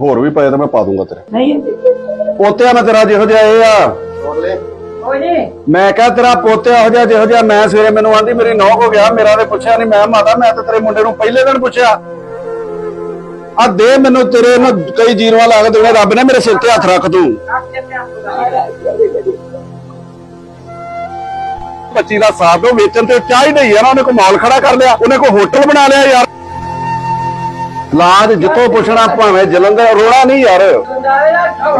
ਹੋਰ ਵੀ ਪਏ ਤਾਂ ਮੈਂ ਪਾ ਦੂੰਗਾ ਤੇਰੇ। ਨਹੀਂ। ਪੋਤਿਆ ਮੈਂ ਤੇਰਾ ਜਿਹੋ ਜਿਹਾ ਇਹ ਆ। ਮੈਂ ਕਿਹਾ ਤੇਰਾ ਪੋਤਿਆ ਇਹੋ ਜਿਹਾ ਜਿਹੋ ਜਿਹਾ ਮੈਂ ਸਵੇਰੇ ਮੈਨੂੰ ਆਂਦੀ ਮੇਰੀ ਨੌ ਹੋ ਗਿਆ ਮੇਰਾ ਤੇ ਪੁੱਛਿਆ ਨਹੀਂ ਮੈਂ ਮਾਤਾ ਮੈਂ ਤਾਂ ਤੇਰੇ ਮੁੰਡੇ ਨੂੰ ਪਹਿਲੇ ਦਿਨ ਪੁੱਛਿਆ। ਆ ਦੇ ਮੈਨੂੰ ਤੇਰੇ ਨਾ ਕਈ ਜੀਰਵਾ ਲਾ ਕੇ ਦੇਣੇ ਰੱਬ ਨੇ ਮੇਰੇ ਸਿਰ ਤੇ ਹੱਥ ਰੱਖ ਤੂੰ। ਬੱਚੀ ਦਾ ਸਾਥ ਉਹ ਵੇਚਣ ਤੇ ਚਾਹੀਦਾ ਹੀ ਆ ਨਾ ਉਹਨੇ ਕੋ ਮਾਲ ਖੜਾ ਕਰ ਲਿਆ ਉਹਨੇ ਕੋ ਹੋਟਲ ਬਣਾ ਲਿਆ ਯਾਰ। ਲਾਜ ਜਿੱਥੋਂ ਪੁੱਛਣਾ ਭਾਵੇਂ ਜਲੰਧਰ ਰੋਣਾ ਨਹੀਂ ਯਾਰ।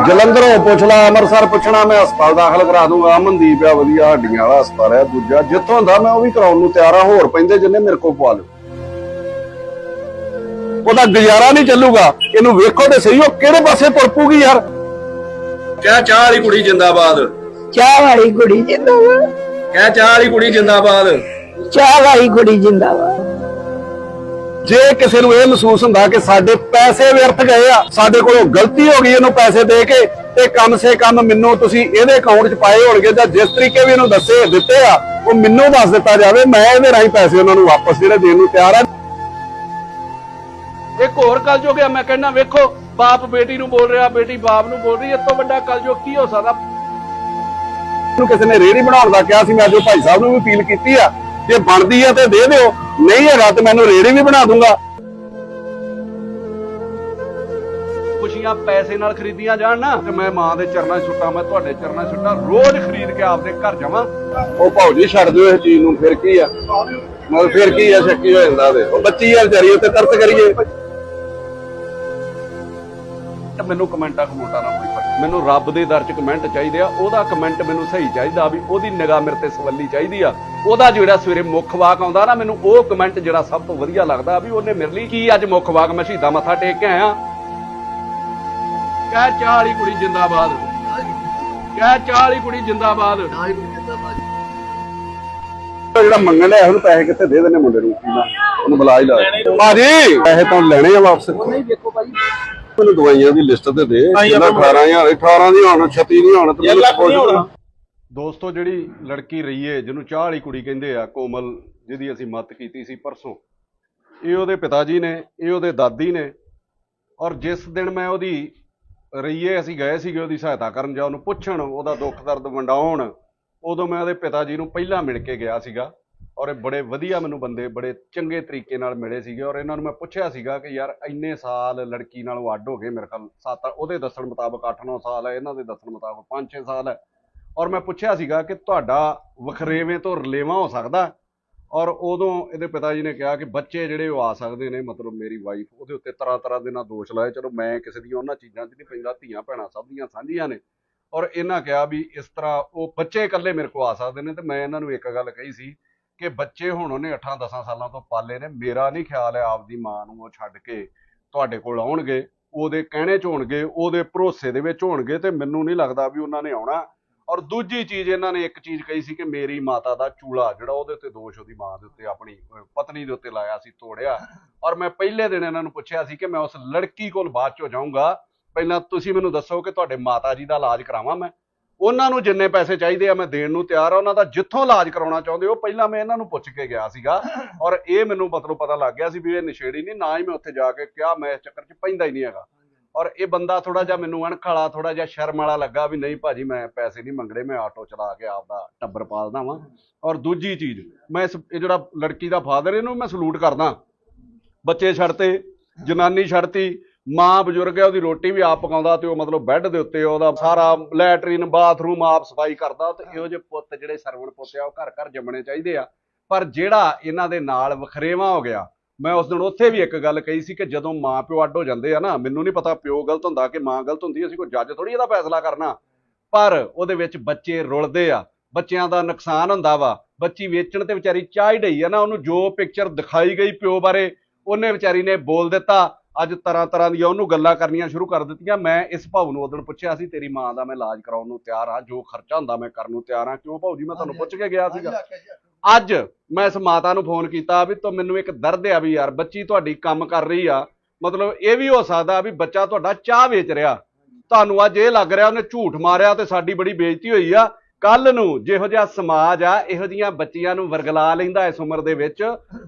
ਜਲੰਧਰੋਂ ਪੁੱਛ ਲਾ ਅੰਮ੍ਰਿਤਸਰ ਪੁੱਛਣਾ ਮੈਂ ਹਸਪਤਾਲ ਦਾਖਲ ਕਰਾ ਦੂੰਗਾ। ਅਮਨਦੀਪ ਆ ਵਧੀਆ ਹੱਡੀਆਂ ਵਾਲਾ ਹਸਪਤਾਲ ਹੈ ਦੂਜਾ ਜਿੱਥੋਂ ਹੁੰਦਾ ਮੈਂ ਉਹ ਵੀ ਕਰਾਉਣ ਨੂੰ ਤਿਆਰ ਆ ਹੋਰ ਪੈਂਦੇ ਜਿੰਨੇ ਮੇਰੇ ਕੋਲ ਪਵਾ ਲਿਓ। ਉਹਦਾ ਗੁਜ਼ਾਰਾ ਨਹੀਂ ਚੱਲੂਗਾ। ਇਹਨੂੰ ਵੇਖੋ ਤੇ ਸਹੀ ਉਹ ਕਿਹੜੇ ਪਾਸੇ ਤੁਰ ਪੂਗੀ ਯਾਰ? ਕਹਿ ਚਾਹ ਵਾਲੀ ਕੁੜੀ ਜਿੰਦਾਬਾਦ? ਚਾਹ ਵਾਲੀ ਕੁੜੀ ਜਿੰਦਾਬਾਦ। ਕਹਿ ਚਾਹ ਵਾਲੀ ਕੁੜੀ ਜਿੰਦਾਬਾਦ? ਚਾਹ ਵਾਲੀ ਕੁੜੀ ਜਿੰਦਾਬਾਦ। ਜੇ ਕਿਸੇ ਨੂੰ ਇਹ ਮਹਿਸੂਸ ਹੁੰਦਾ ਕਿ ਸਾਡੇ ਪੈਸੇ ਵਿਅਰਥ ਗਏ ਆ ਸਾਡੇ ਕੋਲੋਂ ਗਲਤੀ ਹੋ ਗਈ ਇਹਨੂੰ ਪੈਸੇ ਦੇ ਕੇ ਤੇ ਕਮ ਸੇ ਕਮ ਮੈਨੂੰ ਤੁਸੀਂ ਇਹਦੇ ਅਕਾਊਂਟ 'ਚ ਪਾਏ ਹੋਣਗੇ ਜਾਂ ਜਿਸ ਤਰੀਕੇ ਵੀ ਇਹਨੂੰ ਦੱਸੇ ਦਿੱਤੇ ਆ ਉਹ ਮੈਨੂੰ ਦੱਸ ਦਿੱਤਾ ਜਾਵੇ ਮੈਂ ਇਹਦੇ ਰਾਹੀਂ ਪੈਸੇ ਉਹਨਾਂ ਨੂੰ ਵਾਪਸ ਜਿਹੜੇ ਦੇਣ ਨੂੰ ਤਿਆਰ ਆ। ਇੱਕ ਹੋਰ ਕਲਯੁਗ ਆ ਮੈਂ ਕਹਿੰਦਾ ਵੇਖੋ ਬਾਪ ਬੇਟੀ ਨੂੰ ਬੋਲ ਰਿਹਾ ਬੇਟੀ ਬਾਪ ਨੂੰ ਬੋਲ ਰਹੀ ਇਸ ਤੋਂ ਵੱਡਾ ਕਲਯੁਗ ਕੀ ਹੋ ਸਕਦਾ? ਨੂੰ ਕਿਸੇ ਨੇ ਰੇੜੀ ਬਣਾਉਣ ਦਾ ਕਿਹਾ ਸੀ ਮੈਂ ਅੱਜ ਉਹ ਭਾਈ ਸਾਹਿਬ ਨੂੰ ਵੀ ਅਪੀਲ ਕੀਤੀ ਆ ਜੇ ਬਣਦੀ ਆ ਤੇ ਦੇ ਦਿਓ। ਨਹੀਂ ਹੈਗਾ ਤੇ ਮੈਨੂੰ ਰੇੜੀ ਵੀ ਬਣਾ ਦੂੰਗਾ। ਖੁਸ਼ੀਆਂ ਪੈਸੇ ਨਾਲ ਖਰੀਦੀਆਂ ਜਾਣ ਨਾ ਤੇ ਮੈਂ ਮਾਂ ਦੇ ਚਰਨਾਂ 'ਚ ਸੁੱਟਾਂ ਮੈਂ ਤੁਹਾਡੇ ਚਰਨਾਂ 'ਚ ਸੁੱਟਾਂ ਰੋਜ਼ ਖਰੀਦ ਕੇ ਆਪਦੇ ਘਰ ਜਾਵਾਂ। ਉਹ ਭਾਉਜੀ ਛੱਡ ਦਿਓ ਇਸ ਚੀਜ਼ ਨੂੰ ਫਿਰ ਕੀ ਆ? ਮਤਲਬ ਫਿਰ ਕੀ ਆ ਸ਼ੱਕੀ ਹੋ ਜਾਂਦਾ ਉਹਦੇ। ਉਹ ਬੱਚੀ ਆ ਵਿਚਾਰੀ ਉੱਤੇ ਤਰਸ ਕਰੀਏ। ਤੇ ਮੈਨੂੰ ਕਮੈਂਟਾਂ ਕਮੋਟਾ ਨਾ ਕੋਈ ਫ਼ਰਕ ਮੈਨੂੰ ਰੱਬ ਦੇ ਦਰ 'ਚ ਕਮੈਂਟ ਚਾਹੀਦੇ ਆ ਉਹਦਾ ਕਮੈਂਟ ਮੈਨੂੰ ਸਹੀ ਚਾਹੀਦਾ ਵੀ ਉਹਦੀ ਨਿਗਾਹ ਮੇਰੇ ਤੇ ਸਵੱਲੀ ਚਾਹੀਦੀ ਆ। ਉਹਦਾ ਜਿਹੜਾ ਸਵੇਰੇ ਮੁੱਖ ਵਾਕ ਆਉਂਦਾ ਨਾ ਮੈਨੂੰ ਉਹ ਕਮੈਂਟ ਜਿਹੜਾ ਸਭ ਤੋਂ ਵਧੀਆ ਲੱਗਦਾ ਵੀ ਉਹਨੇ ਮੇਰੇ ਲਈ ਕੀ ਅੱਜ ਮੁੱਖ ਵਾਕ ਮੈਂ ਸ਼ਹੀਦਾਂ ਮੱਥਾ ਟੇਕ ਕੇ ਆਇਆ। ਕਹਿ ਚਾਹ ਵਾਲੀ ਕੁੜੀ ਜਿੰਦਾਬਾਦ। ਕਹਿ ਚਾਹ ਵਾਲੀ ਕੁੜੀ ਜਿੰਦਾਬਾਦ। ਜਿਹੜਾ ਮੰਗਣ ਲਿਆ ਉਹਨੂੰ ਪੈਸੇ ਕਿੱਥੇ ਦੇ ਦੇਣੇ ਮੁੰਡੇ ਨਾ? ਉਹਨੂੰ ਬੁਲਾ ਹੀ ਲਾ। ਭਾਜੀ ਪੈਸੇ ਤਾਂ ਲੈਣੇ ਆ ਵਾਪਸ। ਨਹੀਂ ਦੇਖੋ ਭਾਜੀ। ਮੈਨੂੰ ਦਵਾਈਆਂ ਦੀ ਲਿਸਟ ਤੇ ਦੇ ਜਿਹੜਾ 18000 18 ਦੀ ਹੋਣ 36 ਨਹੀਂ ਹੋਣ ਤੇ ਦੋਸਤੋ ਜਿਹੜੀ ਲੜਕੀ ਰਹੀ ਏ ਜਿਹਨੂੰ ਚਾਹ ਵਾਲੀ ਕੁੜੀ ਕਹਿੰਦੇ ਆ ਕੋਮਲ ਜਿਹਦੀ ਅਸੀਂ ਮੱਤ ਕੀਤੀ ਸੀ ਪਰਸੋਂ ਇਹ ਉਹਦੇ ਪਿਤਾ ਜੀ ਨੇ ਇਹ ਉਹਦੇ ਦਾਦੀ ਨੇ ਔਰ ਜਿਸ ਦਿਨ ਮੈਂ ਉਹਦੀ ਰਹੀਏ ਅਸੀਂ ਗਏ ਸੀਗੇ ਉਹਦੀ ਸਹਾਇਤਾ ਕਰਨ ਜਾਂ ਉਹਨੂੰ ਪੁੱਛਣ ਉਹਦਾ ਦੁੱਖ ਦਰਦ ਵੰਡਾਉਣ ਉਦੋਂ ਮੈਂ ਉਹਦੇ ਪਿਤਾ ਜੀ ਨੂੰ ਪਹਿਲਾਂ ਮਿਲ ਕੇ ਗਿਆ ਸੀਗਾ। ਔਰ ਇਹ ਬੜੇ ਵਧੀਆ ਮੈਨੂੰ ਬੰਦੇ ਬੜੇ ਚੰਗੇ ਤਰੀਕੇ ਨਾਲ ਮਿਲੇ ਸੀਗੇ ਔਰ ਇਹਨਾਂ ਨੂੰ ਮੈਂ ਪੁੱਛਿਆ ਸੀਗਾ ਕਿ ਯਾਰ ਇੰਨੇ ਸਾਲ ਲੜਕੀ ਨਾਲੋਂ ਅੱਡ ਹੋ ਗਏ ਮੇਰੇ ਖਿਆਲ ਸੱਤ ਉਹਦੇ ਦੱਸਣ ਮੁਤਾਬਕ 8-9 ਸਾਲ ਹੈ, ਇਹਨਾਂ ਦੇ ਦੱਸਣ ਮੁਤਾਬਕ 5-6 ਸਾਲ ਹੈ। ਔਰ ਮੈਂ ਪੁੱਛਿਆ ਸੀਗਾ ਕਿ ਤੁਹਾਡਾ ਵਖਰੇਵੇਂ ਤੋਂ ਰਲੇਵਾਂ ਹੋ ਸਕਦਾ? ਔਰ ਉਦੋਂ ਇਹਦੇ ਪਿਤਾ ਜੀ ਨੇ ਕਿਹਾ ਕਿ ਬੱਚੇ ਜਿਹੜੇ ਉਹ ਆ ਸਕਦੇ ਨੇ, ਮਤਲਬ ਮੇਰੀ ਵਾਈਫ ਉਹਦੇ ਉੱਤੇ ਤਰ੍ਹਾਂ ਤਰ੍ਹਾਂ ਦੇ ਨਾਲ ਦੋਸ਼ ਲਾਏ, ਚਲੋ ਮੈਂ ਕਿਸੇ ਦੀਆਂ ਉਹਨਾਂ ਚੀਜ਼ਾਂ 'ਚ ਨਹੀਂ ਪੈਂਦਾ, ਧੀਆਂ ਭੈਣਾਂ ਸਭ ਦੀਆਂ ਸਾਂਝੀਆਂ ਨੇ। ਔਰ ਇਹਨਾਂ ਕਿਹਾ ਵੀ ਇਸ ਤਰ੍ਹਾਂ ਉਹ ਬੱਚੇ ਇਕੱਲੇ ਮੇਰੇ ਕੋਲ ਆ ਸਕਦੇ ਨੇ ਤੇ ਮੈਂ ਇਹਨਾਂ ਨੂੰ ਇੱਕ ਗੱਲ ਕਹੀ ਸੀ ਕਿ ਬੱਚੇ ਹੁਣ ਉਹਨੇ 8-10 ਸਾਲਾਂ ਤੋਂ ਪਾਲੇ ਨੇ। ਮੇਰਾ ਨਹੀਂ ਖਿਆਲ ਹੈ ਆਪਦੀ ਮਾਂ ਨੂੰ ਉਹ ਛੱਡ ਕੇ ਤੁਹਾਡੇ ਕੋਲ ਆਉਣਗੇ। ਉਹਦੇ ਕਹਿਣੇ 'ਚ ਹੋਣਗੇ, ਉਹਦੇ ਭਰੋਸੇ ਦੇ ਵਿੱਚ ਹੋਣਗੇ ਤੇ ਮੈਨੂੰ ਨਹੀਂ ਲੱਗਦਾ ਵੀ ਉਹਨਾਂ ਨੇ ਆਉਣਾ। ਔਰ ਦੂਜੀ ਚੀਜ਼ ਇਹਨਾਂ ਨੇ ਇੱਕ ਚੀਜ਼ ਕਹੀ ਸੀ ਕਿ ਮੇਰੀ ਮਾਤਾ ਦਾ ਚੂਲਾ, ਜਿਹੜਾ ਉਹਦੇ ਉੱਤੇ ਦੋਸ਼ ਉਹਦੀ ਮਾਂ ਦੇ ਉੱਤੇ ਆਪਣੀ ਪਤਨੀ ਦੇ ਉੱਤੇ ਲਾਇਆ ਸੀ, ਤੋੜਿਆ। ਔਰ ਮੈਂ ਪਹਿਲੇ ਦਿਨ ਇਹਨਾਂ ਨੂੰ ਪੁੱਛਿਆ ਸੀ ਕਿ ਮੈਂ ਉਸ ਲੜਕੀ ਕੋਲ ਬਾਅਦ ਚੋਂ ਜਾਊਂਗਾ। ਪਹਿਲਾਂ ਤੁਸੀਂ ਮੈਨੂੰ ਦੱਸੋ ਕਿ ਤੁਹਾਡੇ ਮਾਤਾ ਜੀ ਦਾ ਇਲਾਜ ਕਰਾਵਾਂ ਮੈਂ। ਉਹਨਾਂ ਨੂੰ ਜਿੰਨੇ ਪੈਸੇ ਚਾਹੀਦੇ ਆ ਮੈਂ ਦੇਣ ਨੂੰ ਤਿਆਰ ਆ। ਉਹਨਾਂ ਦਾ ਜਿੱਥੋਂ ਇਲਾਜ ਕਰਾਉਣਾ ਚਾਹੁੰਦੇ ਹੋ ਪਹਿਲਾਂ ਮੈਂ ਇਹਨਾਂ ਨੂੰ ਪੁੱਛ ਕੇ ਗਿਆ ਸੀਗਾ। ਔਰ ਇਹ ਮੈਨੂੰ ਮਤਲਬ ਪਤਾ ਲੱਗ ਗਿਆ ਸੀ ਵੀ ਇਹ ਨਸ਼ੇੜੀ ਨਹੀਂ, ਨਾ ਹੀ ਮੈਂ ਉੱਥੇ ਜਾ ਕੇ ਕਿਹਾ, ਮੈਂ ਇਸ ਚੱਕਰ 'ਚ ਪੈਂਦਾ ਹੀ ਨਹੀਂ ਹੈਗਾ। ਔਰ ਇਹ ਬੰਦਾ ਥੋੜਾ ਜਿਹਾ ਮੈਨੂੰ ਅਣਖ ਵਾਲਾ ਥੋੜਾ ਜਿਹਾ ਸ਼ਰਮ ਵਾਲਾ ਲੱਗਾ ਵੀ ਨਹੀਂ ਭਾਜੀ, ਮੈਂ ਪੈਸੇ ਨਹੀਂ ਮੰਗਣੇ, ਮੈਂ ਆਟੋ ਚਲਾ ਕੇ ਆਪਦਾ ਟੱਬਰ ਪਾਲਦਾ ਵਾਂ। ਔਰ ਦੂਜੀ ਚੀਜ਼, ਮੈਂ ਇਸ, ਇਹ ਜਿਹੜਾ ਲੜਕੀ ਦਾ ਫਾਦਰ, ਇਹਨੂੰ ਮੈਂ ਸਲੂਟ ਕਰਦਾ। ਬੱਚੇ ਛੱਡਤੇ, ਜਨਾਨੀ ਛੱਡਤੀ ਮਾਂ ਬਜ਼ੁਰਗ ਹੈ, ਉਹਦੀ ਰੋਟੀ ਵੀ ਆਪ ਪਕਾਉਂਦਾ ਤੇ ਉਹ ਮਤਲਬ ਬੈੱਡ ਦੇ ਉੱਤੇ ਉਹਦਾ ਸਾਰਾ ਲੈਟਰੀਨ, ਬਾਥਰੂਮ ਆਪ ਸਫ਼ਾਈ ਕਰਦਾ ਤੇ ਇਹੋ ਜਿਹੇ ਪੁੱਤ ਜਿਹੜੇ ਸਰਵਣ ਪੁੱਤ ਆ, ਉਹ ਘਰ ਘਰ ਜੰਮਣੇ ਚਾਹੀਦੇ ਆ। ਪਰ ਜਿਹੜਾ ਇਹਨਾਂ ਦੇ ਨਾਲ ਵਖਰੇਵਾ ਹੋ ਗਿਆ, ਮੈਂ ਉਸ ਦਿਨ ਉੱਥੇ ਵੀ ਇੱਕ ਗੱਲ ਕਹੀ ਸੀ ਕਿ ਜਦੋਂ ਮਾਂ ਪਿਓ ਅੱਡ ਹੋ ਜਾਂਦੇ ਆ ਨਾ, ਮੈਨੂੰ ਨਹੀਂ ਪਤਾ ਪਿਓ ਗਲਤ ਹੁੰਦਾ ਕਿ ਮਾਂ ਗਲਤ ਹੁੰਦੀ ਅਸੀਂ ਕੋਈ ਜੱਜ ਥੋੜੀ ਇਹਦਾ ਫੈਸਲਾ ਕਰਨਾ। ਪਰ ਉਹਦੇ ਵਿੱਚ ਬੱਚੇ ਰੁਲਦੇ ਆ, ਬੱਚਿਆਂ ਦਾ ਨੁਕਸਾਨ ਹੁੰਦਾ ਵਾ, ਬੱਚੀ ਵੇਚਣ ਤੇ ਵਿਚਾਰੀ ਚਾਹ ਹੀ ਡਈ ਆ ਨਾ, ਉਹਨੂੰ ਜੋ ਪਿਕਚਰ ਦਿਖਾਈ ਗਈ ਪਿਓ ਬਾਰੇ, ਉਹਨੇ ਵਿਚਾਰੀ ਨੇ ਬੋਲ ਦਿੱਤਾ ਅੱਜ ਤਰ੍ਹਾਂ ਤਰ੍ਹਾਂ ਦੀਆਂ ਉਹਨੂੰ ਗੱਲਾਂ ਕਰਨੀਆਂ ਸ਼ੁਰੂ ਕਰ ਦਿੱਤੀਆਂ। ਮੈਂ ਇਸ ਭਾਉ ਨੂੰ ਉਦੋਂ ਪੁੱਛਿਆ ਸੀ ਤੇਰੀ ਮਾਂ ਦਾ ਮੈਂ ਇਲਾਜ ਕਰਾਉਣ ਨੂੰ ਤਿਆਰ ਆ ਜੋ ਖਰਚਾ ਹੁੰਦਾ ਮੈਂ ਕਰਨ ਨੂੰ ਤਿਆਰ ਆ ਕਿਉਂ ਭਾਉ ਜੀ? ਮੈਂ ਤੁਹਾਨੂੰ ਪੁੱਛ ਕੇ ਗਿਆ ਸੀਗਾ। ਅੱਜ ਮੈਂ ਇਸ ਮਾਤਾ ਨੂੰ ਫੋਨ ਕੀਤਾ ਵੀ ਤੂੰ ਮੈਨੂੰ ਇੱਕ ਦਰਦ ਆ ਵੀ ਯਾਰ ਬੱਚੀ ਤੁਹਾਡੀ ਕੰਮ ਕਰ ਰਹੀ ਆ। ਮਤਲਬ ਇਹ ਵੀ ਹੋ ਸਕਦਾ ਵੀ ਬੱਚਾ ਤੁਹਾਡਾ ਚਾਹ ਵੇਚ ਰਿਹਾ। ਤੁਹਾਨੂੰ ਅੱਜ ਇਹ ਲੱਗ ਰਿਹਾ ਉਹਨੇ ਝੂਠ ਮਾਰਿਆ ਤੇ ਸਾਡੀ ਬੜੀ ਬੇਇੱਜ਼ਤੀ ਹੋਈ ਆ। ਕੱਲ ਨੂੰ ਜਿਹੋ ਜਿਹਾ ਸਮਾਜ ਆ, ਇਹੋ ਜੀਆਂ ਬੱਚੀਆਂ ਨੂੰ ਵਰਗਲਾ ਲੈਂਦਾ ਇਸ ਉਮਰ ਦੇ ਵਿੱਚ,